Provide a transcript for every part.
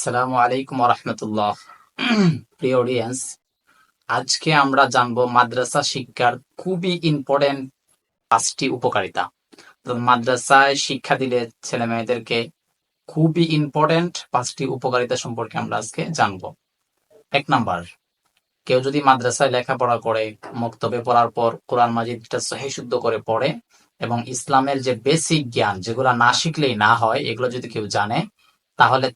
আসসালামু আলাইকুম রহমতুল্লাহ প্রিয় অডিয়েন্স আজকে আমরা জানব মাদ্রাসা শিক্ষার খুবই ইম্পর্টেন্ট পাঁচটি উপকারিতা। মাদ্রাসায় শিক্ষা দিলে ছেলে মেয়েদেরকে খুবই ইম্পর্টেন্ট পাঁচটি উপকারিতা সম্পর্কে আমরা আজকে জানব। এক নাম্বার, কেউ যদি মাদ্রাসায় লেখাপড়া করে, মক্তবে পড়ার পর কোরআন মাজিদটা সহি শুদ্ধ করে পড়ে এবং ইসলামের যে বেসিক জ্ঞান যেগুলো না শিখলেই না হয়, এগুলো যদি কেউ জানে, তাহলে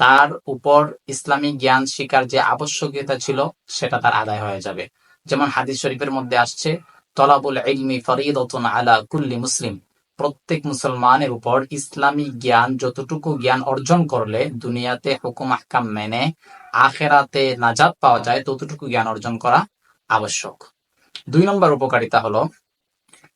তার উপর ইসলামী জ্ঞান শিকার যে আবশ্যকীয়তা ছিল, সেটা তার আদায় হয়ে যাবে। যেমন হাদিস শরীফের মধ্যে আসছে, তলাবুল ইলমি ফরিদতুন আলা কুল্লি মুসলিম। প্রত্যেক মুসলমানের উপর ইসলামী জ্ঞান যতটুকু জ্ঞান অর্জন করলে দুনিয়াতে হুকুম আহকাম মেনে আখেরাতে নাজাদ পাওয়া যায়, ততটুকু জ্ঞান অর্জন করা আবশ্যক। দুই নম্বর উপকারিতা হলো,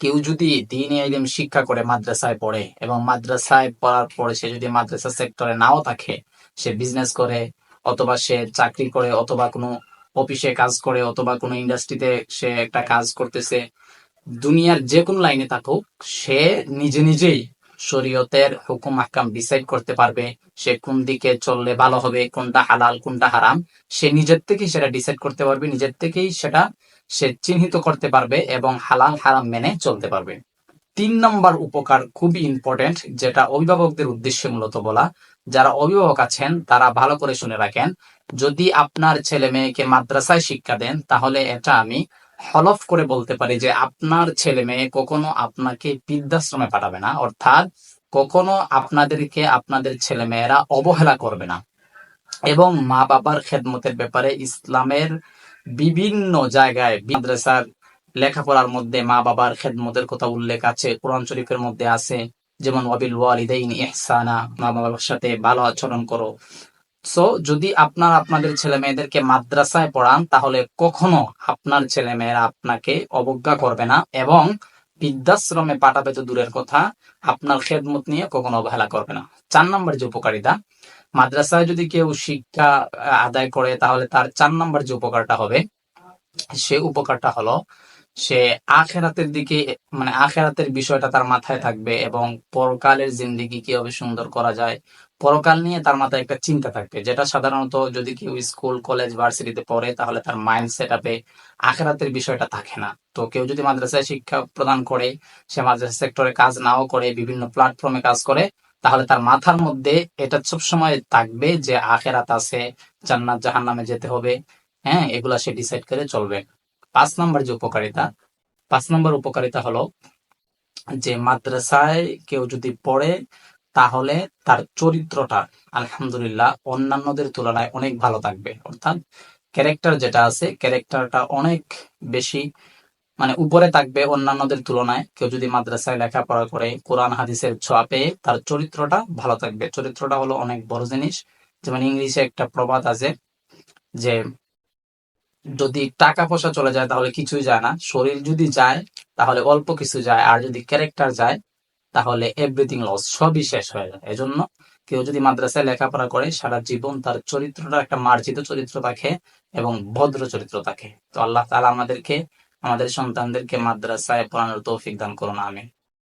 কেউ যদি দিন শিক্ষা করে মাদ্রাসায় পড়ে এবং মাদ্রাসায় পড়ার পরে সে যদি মাদ্রাসা সেক্টরে নাও থাকে সে বিজনেস করে, অথবা সে চাকরি করে, অথবা কোনো অফিসে কাজ করে, অথবা কোনো ইন্ডাস্ট্রিতে সে একটা কাজ করতেছে। দুনিয়ার যে কোনো লাইনে থাকুক, সে নিজে নিজেই শরীয়তের হুকুম আহকাম ডিসাইড করতে পারবে সে কোন দিকে চললে ভালো হবে, কোনটা হালাল, কোনটা হারাম। সে নিজের থেকেই সেটা ডিসাইড করতে পারবে, নিজের থেকেই সেটা সে চিহ্নিত করতে পারবে এবং হালাল, হারাম মেনে চলতে পারবে। তিন নম্বর উপকার খুবই ইম্পর্টেন্ট যেটা অভিভাবকদের উদ্দেশ্যে মূলত বলা। যারা অভিভাবক আছেন, তারা ভালো করে শুনে রাখেন। যদি আপনার ছেলে মেয়েকে মাদ্রাসায় শিক্ষা দেন, তাহলে এটা আমি হলফ করে বলতে পারি যে, আপনার ছেলে মেয়ে কখনো আপনাকে বৃদ্ধাশ্রমে পাঠাবে না। অর্থাৎ কখনো আপনাদেরকে আপনাদের ছেলে মেয়েরা অবহেলা করবে না। এবং মা বাবার খেদমতের ব্যাপারে ইসলামের বিভিন্ন জায়গায় মাদ্রাসার লেখাপড়ার মধ্যে মা বাবার খেদমতের কথা উল্লেখ আছে, কোরআন শরীফের মধ্যে আছে, যেমন, ওয়াবিল ওয়ালিদাইন ইহসানা মা বাবার সাথে ভালো আচরণ করো। সো যদি আপনার আপনাদের ছেলে মেয়েদেরকে মাদ্রাসায় পড়ান, তাহলে কখনো আপনার ছেলে মেয়েরা আপনাকে অবজ্ঞা করবে না এবং বৃদ্ধাশ্রমে পাঠাবে তো দূরের কথা, আপনার খেদমত নিয়ে কখনো অবহেলা করবে না। চার নম্বর যে উপকারিতা, মাদ্রাসায় যদি কেউ শিক্ষা আদায় করে, তাহলে তার চার নম্বর যে উপকারটা হবে, সে উপকারটা হলো সে আখেরাতের দিকে মানে আখেরাতের বিষয়টা তার মাথায় থাকবে এবং পরকালের জিন্দিগি কীভাবে সুন্দর করা যায়, পরকাল নিয়ে তার মাথায় একটা চিন্তা থাকবে, যেটা সাধারণত যদি কেউ স্কুল, কলেজ, ভার্সিটিতে পড়ে, তাহলে তার মাইন্ড সেট আপে আখেরাতের বিষয়টা থাকে না। তো কেউ যদি মাদ্রাসায় শিক্ষা প্রদান করে, সে মাদ্রাসা সেক্টরে কাজ নাও করে, বিভিন্ন প্ল্যাটফর্মে কাজ করে, তাহলে তার মাথার মধ্যে এটা সবসময় থাকবে যে আখেরাত আছে, জান্নাত জাহান নামে যেতে হবে হ্যাঁ এগুলা সে ডিসাইড করে চলবে। পাঁচ নম্বর যে উপকারিতা, পাঁচ নম্বর উপকারিতা হলো যে মাদ্রাসায় কেউ যদি পড়ে, তাহলে তার চরিত্রটা আলহামদুলিল্লাহ অন্যান্যদের তুলনায় অনেক ভালো থাকবে। অর্থাৎ ক্যারেক্টার যেটা আছে ক্যারেক্টারটা অনেক বেশি মানে উপরে থাকবে অন্যান্যদের তুলনায়। কেউ যদি মাদ্রাসায় লেখাপড়া করে, কোরআন, হাদিসের ছোঁয়া পেয়ে তার চরিত্রটা ভালো থাকবে। চরিত্রটা হলো অনেক বড় জিনিস। যেমন ইংলিশে একটা প্রবাদ আছে যে যদি টাকা পয়সা চলে যায় তাহলে কিছুই যায় না। শরীর যদি যায় তাহলে অল্প কিছু যায়, আর যদি ক্যারেক্টার যায় তাহলে এভরিথিং লস সবই শেষ হয়ে যায়। এজন্য কেউ যদি মাদ্রাসায় লেখাপড়া করে, সারা জীবন তার চরিত্রটা একটা মার্জিত চরিত্র থাকে এবং ভদ্র চরিত্র থাকে। তো আল্লাহ তালা আমাদেরকে, আমাদের সন্তানদেরকে মাদ্রাসায় পড়ানোর তৌফিক দান করুন আমি